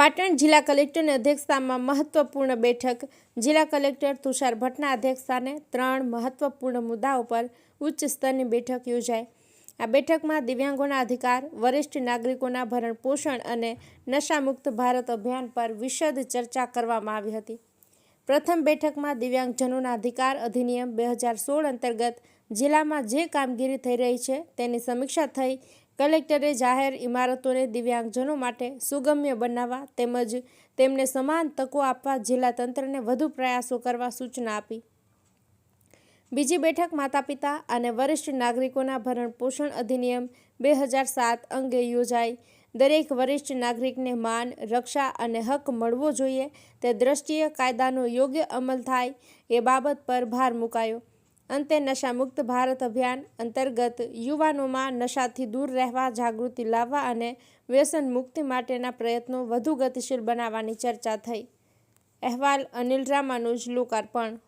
પાટણ જિલ્લા કલેક્ટરની અધ્યક્ષતામાં મહત્વપૂર્ણ બેઠક જિલ્લા કલેક્ટર તુષાર ભટ્ટના અધ્યક્ષસ્થાને ત્રણ મહત્વપૂર્ણ મુદ્દાઓ પર ઉચ્ચ સ્તરની બેઠક યોજાઈ. આ બેઠકમાં દિવ્યાંગોના અધિકાર, વરિષ્ઠ નાગરિકોના ભરણ પોષણ અને નશામુક્ત ભારત અભિયાન પર વિશદ ચર્ચા કરવામાં આવી હતી. પ્રથમ બેઠકમાં દિવ્યાંગજનોના અધિકાર અધિનિયમ બે હજાર સોળ અંતર્ગત જિલ્લામાં જે કામગીરી થઈ રહી છે તેની સમીક્ષા થઈ કલેક્ટરે જાહેર ઇમારતોને દિવ્યાંગજનો માટે સુગમ્ય બનાવવા તેમજ તેમને સમાન તકો આપવા જિલ્લા તંત્રને વધુ પ્રયાસો કરવા સૂચના આપી. બીજી બેઠક માતાપિતા અને વરિષ્ઠ નાગરિકોના ભરણ પોષણ અધિનિયમ બે હજાર સાત અંગે યોજાઈ. દરેક વરિષ્ઠ નાગરિકને માન, રક્ષા અને હક મળવો જોઈએ તે દ્રષ્ટિએ કાયદાનો યોગ્ય અમલ થાય એ બાબત પર ભાર મુકાયો. અંતે નશામુક્ત ભારત અભિયાન અંતર્ગત યુવાનોમાં નશાથી દૂર રહેવા, જાગૃતિ લાવવા અને વ્યસન મુક્તિ માટેના પ્રયત્નો વધુ ગતિશીલ બનાવવાની ચર્ચા થઈ. અહેવાલ અનિલ રામાનુજ લોકાર્પણ